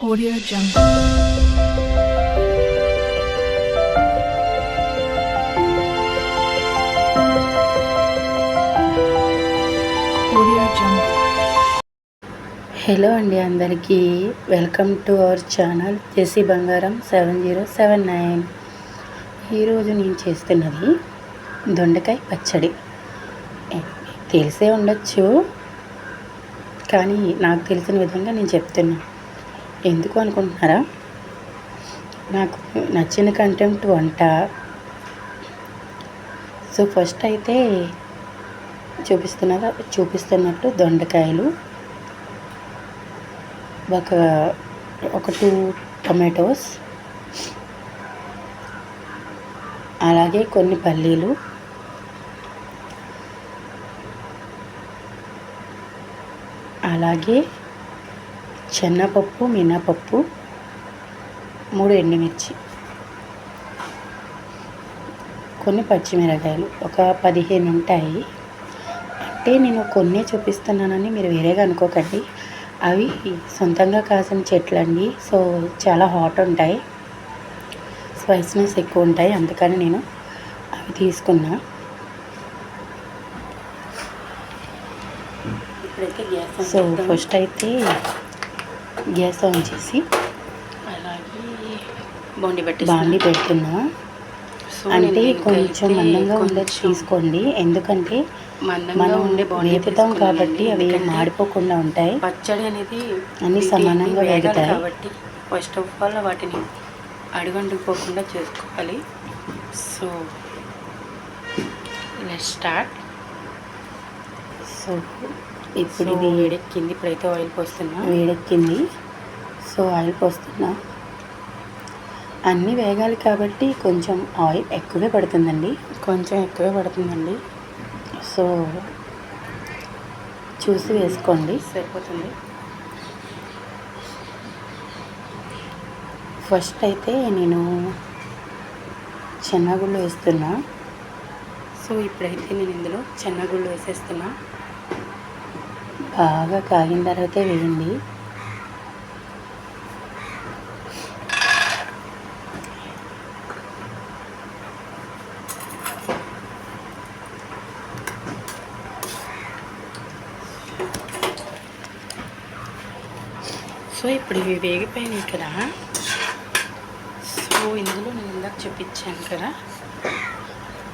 Audio Jungle. Audio Jungle. Hello అండి అందరికీ welcome to our channel JC Bangaram seven zero seven nine ఈరోజు నేను చేస్తున్నది దొండకాయ పచ్చడి తెలిసే ఉండొచ్చు కానీ నాకు తెలిసిన విధంగా నేను చెప్తున్నాను ఎందుకు అనుకుంటున్నారా? నాకు నచ్చిన కంటెంట్ వంట. సో ఫస్ట్ అయితే చూపిస్తున్నారా చూపిస్తున్నట్టు దొండకాయలు. ఒక ఒక టూ టొమాటోస్ అలాగే కొన్ని పల్లీలు. అలాగే చెన్నపప్పు మినపప్పు మూడు ఎండుమిర్చి కొన్ని పచ్చిమిరకాయలు ఒక పదిహేను ఉంటాయి. అంటే నేను కొన్ని చూపిస్తున్నానని మీరు వేరేగా అనుకోకండి. అవి సొంతంగా కాసిన చెట్లు అండి. సో చాలా హాట్ ఉంటాయి. స్పైసీనెస్ ఎక్కువ ఉంటాయి. అందుకని నేను అవి తీసుకున్నా. సో ఫస్ట్ అయితే గ్యాస్ ఆన్ చేసి అలాగే బోండి బట్టి బాండి పెడుతున్నా. అంటే కొంచెం మందంగా ఉండేది తీసుకోండి. ఎందుకంటే మందంగా మనం ఉండే బాండి వేపుతాం కాబట్టి అవి మాడిపోకుండా ఉంటాయి. పచ్చడి అనేది అన్ని సమానంగా వేగుతాయి. కాబట్టి ఫస్ట్ ఆఫ్ ఆల్ వాటిని అడుగంటుకోకుండా చేసుకోవాలి. సో లెట్ స్టార్ట్ సో ఇప్పుడు ఇది వేడెక్కింది ఇప్పుడైతే ఆయిల్ పోస్తున్నా. వేడెక్కింది సో ఆయిల్ పోస్తున్నా. అన్నీ వేగాలి కాబట్టి కొంచెం ఆయిల్ ఎక్కువే పడుతుందండి. కొంచెం ఎక్కువే పడుతుందండి. సో చూసి వేసుకోండి. సరిపోతుంది. ఫస్ట్ అయితే నేను చెన్నగుళ్ళు వేస్తున్నా. సో ఇప్పుడైతే నేను ఇందులో చెన్నగుళ్ళు వేసేస్తున్నా. బాగా కాగిన తర్వాతే వేయండి. సో ఇప్పుడు ఇవి వేగిపోయినాయి కదా. సో ఇందులో నేను ఇందాక చూపించాను కదా.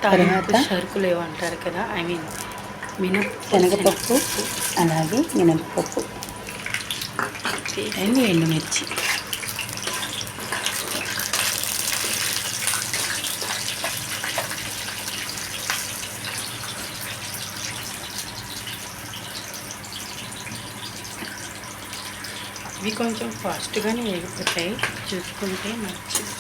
తర్వాత? సరుకులు ఏమంటారు కదా. ఐ మీన్ శనగపప్పు అలాగే మినపప్పు అండ్ ఎండుమిర్చి ఇవి కొంచెం ఫాస్ట్గానే వేగిపోతాయి చూసుకుంటే మంచిది.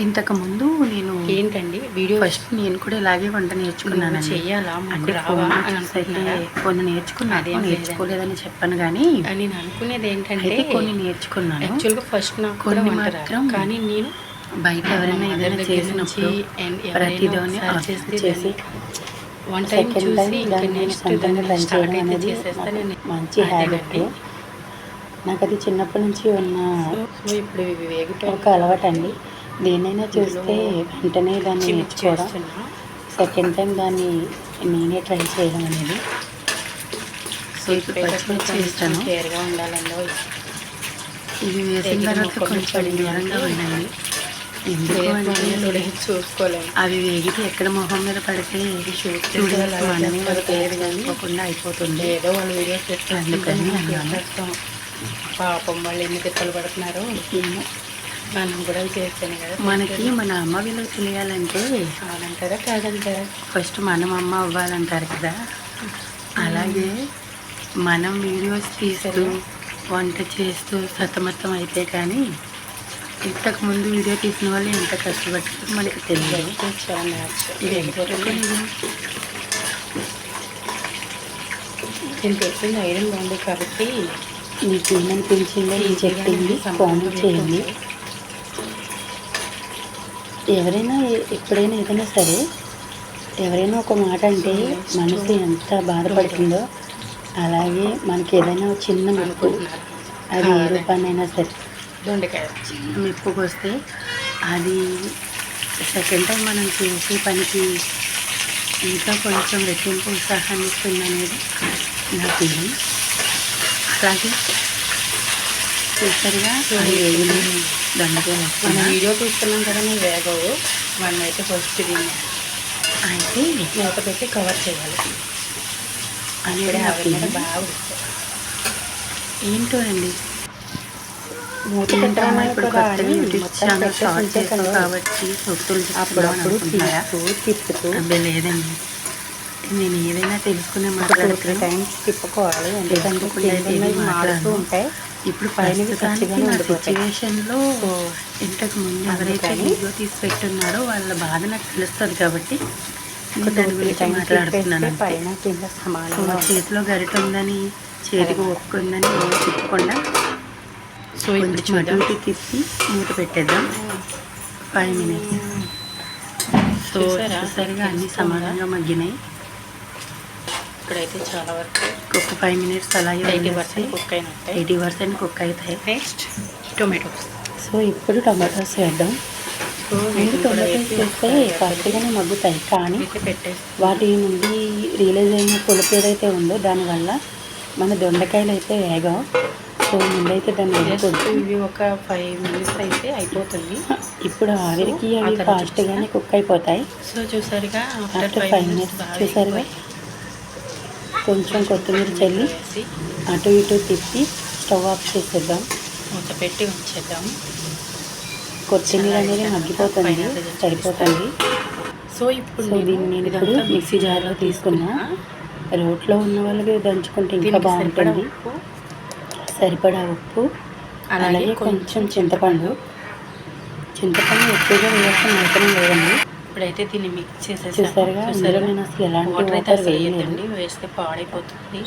ఇంతకు ముందు నేను ఏంటండి? వీడియో ఫస్ట్ నేను కూడా ఇలాగే వంట నేర్చుకున్నాను చెయ్యాలా అంటే కొన్ని నేర్చుకున్నాను. నేర్చుకోలేదని చెప్పాను కానీ నేను అనుకునేది ఏంటంటే కొన్ని నేర్చుకున్నాను. యాక్చువల్గా ఫస్ట్ నాకు కొన్ని. మాత్రం కానీ నేను బయట ఎవరైనా ఏదైనా చేసినప్పుడు చేస్తే చేసి వన్ టైం చూసి నెక్స్ట్ దాన్ని స్టార్ట్ అయితే చేసేస్తాను మంచి హ్యాబిట్ నాకు అది చిన్నప్పటి నుంచి ఉన్న ఇప్పుడు ఒక అలవాటు అండి దేనైనా చూస్తే వెంటనే దాన్ని నేర్చుకోవడం. సెకండ్ టైం దాన్ని నేనే ట్రై చేయడం అనేది. సో ఇప్పుడు పచ్చిమిర్చి వేస్తాను కేర్గా ఉండాలండి ఇవి వేసిన తర్వాత కొంచెం దూరంగా అంటే చూసుకోలేము. అవి వేగితే ఎక్కడ మొహం మీద పడితే చూడాలి మనమే చేస్తారు ఏది కాకుండా అయిపోతుంది. ఏదో వాళ్ళు వీడియో అందుకని చేస్తాం అన్నాను. చేస్తాం పాపం వాళ్ళు ఎన్ని తిప్పలు పడుతున్నారు. మనం కూడా చేస్తాను కదా. మనకి మన అమ్మ విలువ తెలియాలంటే అవునంటారా కాదంటారా? ఫస్ట్ మనం అమ్మ అవ్వాలంటారు కదా. అలాగే మనం వీడియోస్ తీస్తూ వంట చేస్తూ సతమతం అయితే కానీ ఇంతకు ముందు వీడియో తీసిన వాళ్ళు ఎంత కష్టపడ్డారో మనకి తెలియదు. ఇది? దీనికి వచ్చింది ఐరన్ బాగుంది కాబట్టి మీకు ఏమనిపించిందో నేను చెప్పింది కామెంట్ చేయండి. ఎవరైనా ఎప్పుడైనా ఏదైనా సరే ఎవరైనా ఒక మాట అంటే మనసు ఎంత బాధపడుతుందో అలాగే మనకి ఏదైనా చిన్న మెప్పు అది ఏ రూపాన్నైనా సరే మెప్పుకు వస్తే అది సెకండ్ టైం మనం చేసే పనికి ఇంకా కొంచెం రెట్టింపు ఉత్సాహాన్ని ఇస్తుంది అనేది నా ఫీలింగ్. అలాగే చూసారుగా మన వేసుకున్నా. వీడియో తీస్తున్నాం కదా నువ్వు వేగవు. అయితే ఫస్ట్ దీన్ని అయితే మూత పెట్టి కవర్ చేయాలి. అనేది ఇప్పుడే నా ఆవిరి మీద బాగా. ఏంటో అండి మూత ఇప్పుడు కూడా కొత్త అని యూట్యూబ్ మొత్తం ఛానల్ పెట్టేసి స్టార్ట్ ఉంటే చేసాం కదా. కాబట్టి సొత్తులు అప్పుడప్పుడు అనుకుంటున్నారా తిప్పుతూ తిప్పుతూ. అబ్బే లేదండి. నేను ఏదైనా తెలుసుకునే ఒక టూ తిప్పుకోవాలి. ఎందుకంటే మాట్లాడను. ఉంటాయి. ఇప్పుడు పైనవి ప్రస్తుతానికి పచ్చిగానే నా ఉండిపోతాయి. సిచ్యువేషన్లో ఇంతకు ముందు ఎవరైతే వీడియో తీసి పెట్టున్నారో వాళ్ళ బాధ నాకు తెలుస్తుంది కాబట్టి దాని గురించి మాట్లాడుతున్నాను. పైన కింద సమానంగా. చేతిలో గరిట ఉందని చేతికి ఒక్కుందని ఏం తిప్పకుండా సో ఇప్పుడు ఇటు తిప్పి మూత పెట్టేద్దాం ఫైవ్ మినిట్స్ సో? చూసారుగా అన్ని? సమానంగా మగ్గినాయి ఇప్పుడైతే చాలా వరకు ఒక ఫైవ్ మినిట్స్ అలాగే ఎయిటీ పర్సెంట్ కుక్ అయినట్టే. ఎయిటీ పర్సెంట్ కుక్ అవుతాయి. నెక్స్ట్ టొమాటోస్ సో ఇప్పుడు టమాటోస్ వేద్దాం. ముందు కూడా టొమాటోస్ వేసి వేస్తే ఫాస్ట్గానే మగ్గుతాయి. కానీ వాటి నుండి రియలైజ్ అయిన పులుపు ఏదైతే ఉందో దానివల్ల మన దొండకాయలు అయితే వేగవు సో ముందైతే దాన్ని వేయకూడదు ఇవి ఒక ఫైవ్ మినిట్స్ అయితే అయిపోతుంది. ఇప్పుడు ఆవిరికి అవి ఫాస్ట్గానే కుక్ అయిపోతాయి. సో చూసారుగా ఆఫ్టర్ ఫైవ్ మినిట్స్ చూసారుగా? కొంచెం కొత్తిమీర చల్లి అటు ఇటు తిప్పి స్టవ్ ఆఫ్ చేసేద్దాం. మూత పెట్టి ఉంచేద్దాం. కొత్తిమీర అనేది మగ్గిపోతుంది సరిపోతుంది. సో ఇప్పుడు దీన్ని నేను ఇప్పుడు మిక్సీ జార్లో తీసుకున్నా. రోట్లో ఉన్న వాళ్ళకి దంచుకుంటే ఇంకా బాగుంటుంది. ఉప్పు, సరిపడా ఉప్పు అలాగే అలాగే కొంచెం చింతపండు. చింతపండు ఎక్కువగా వేయాల్సిన అవసరం లేదండి ఇప్పుడైతే దీన్ని మిక్స్ ఇందులో నేను అసలు ఎలాంటి వాటర్ అయితే అసలు వేయద్దండి వేస్తే పాడైపోతుంది.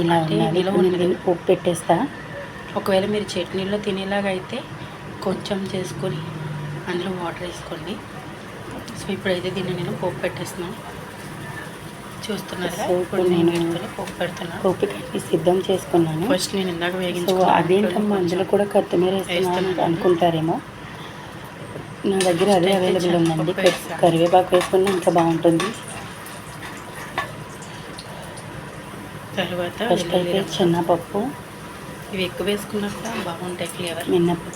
ఇలా ఉండాలి. నేను ఉప్పు పెట్టేస్తా. ఒకవేళ మీరు చట్నీలో తినేలాగా అయితే కొంచెం చేసుకొని అందులో వాటర్ వేసుకోండి. సో ఇప్పుడైతే దీన్ని నేను పోపు పెట్టేస్తున్నాను చూస్తున్నారా ఇప్పుడు నేను నేను వీటితోనే పోపు పెడుతున్నాను పోపు కట్టి సిద్ధం చేసుకున్నాను. ఫస్ట్ నేను ఇందాక సో వేగించుకున్నాను అదేంటమ్మా? అందులో కూడా కొత్తిమీర వేస్తున్నాను. అనుకుంటారేమో. నా దగ్గర అదే అవైలబుల్ ఉందండి. కరివేపాకు వేసుకున్నా ఇంకా బాగుంటుంది. తర్వాత ఫస్ట్ అయితే. చిన్నపప్పు ఇవి ఎక్కువ వేసుకున్నా కూడా బాగుంటాయి ఫ్లేవర్ మినపప్పు.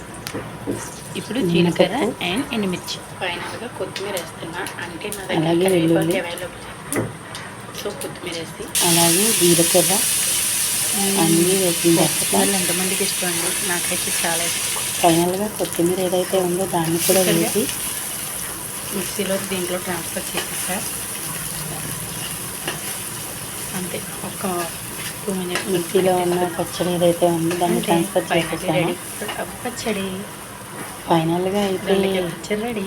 ఇప్పుడు. జీలకర్ర అండ్ ఎండుమిర్చి ఫైనల్గా కొత్తిమీర వేస్తున్నా. అంటే నా దగ్గర అలాగే కరివేపాకు వెల్లుల్లి. అవైలబుల్ సో కొత్తిమీర వేసి. అలాగే జీలకర్ర. అన్నీ వేసిన తర్వాత వాళ్ళు ఎంతమందికి ఇష్టం అండి? నాకైతే చాలా ఇష్టం. ఫైనల్గా కొత్తిమీర ఏదైతే ఉందో దాన్ని కూడా వేసి మిక్సీలో దీంట్లో ట్రాన్స్ఫర్ చేసేసా. అంతే ఒక టూ మినిట్స్ మిక్సీలో ఉన్న పచ్చడి ఏదైతే ఉందో దాన్ని ట్రాన్స్ఫర్ చేసేసాను. పచ్చడి. ఫైనల్గా అయితే రెడీ.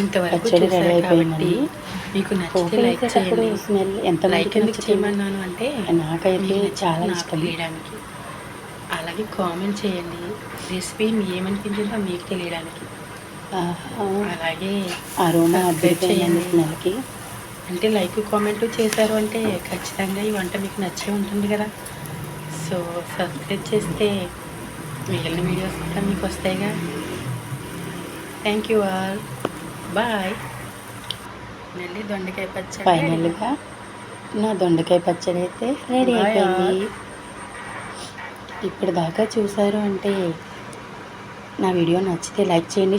ఇంతవరకు పచ్చడి రెడీ అయిపోయిందండి. మీకు నచ్చితే లైక్ చేయండి. స్మెల్ లైక్ ఎంతమందికి ఎందుకు చేయమన్నాను అంటే నాకైతే చాలా ఇష్టం. తెలియడానికి అలాగే కామెంట్ చేయండి. రెసిపీ ఏమనిపించిందో మీకు తెలియడానికి. అలాగే అరోమా చేయండి. అంటే లైక్ కామెంట్ చేశారు అంటే ఖచ్చితంగా ఈ వంట మీకు నచ్చే ఉంటుంది కదా. సో సబ్స్క్రైబ్ చేస్తే మిగిలిన వీడియోస్ కూడా మీకు వస్తాయిగా. థ్యాంక్ యూ ఆల్ బాయ్ మళ్ళీ దొండకాయ పచ్చడి ఫైనల్గా నా దొండకాయ పచ్చడి అయితే రెడీ అయిపోయింది. ఇప్పటిదాకా చూశారు అంటే నా వీడియో నచ్చితే లైక్ చేయండి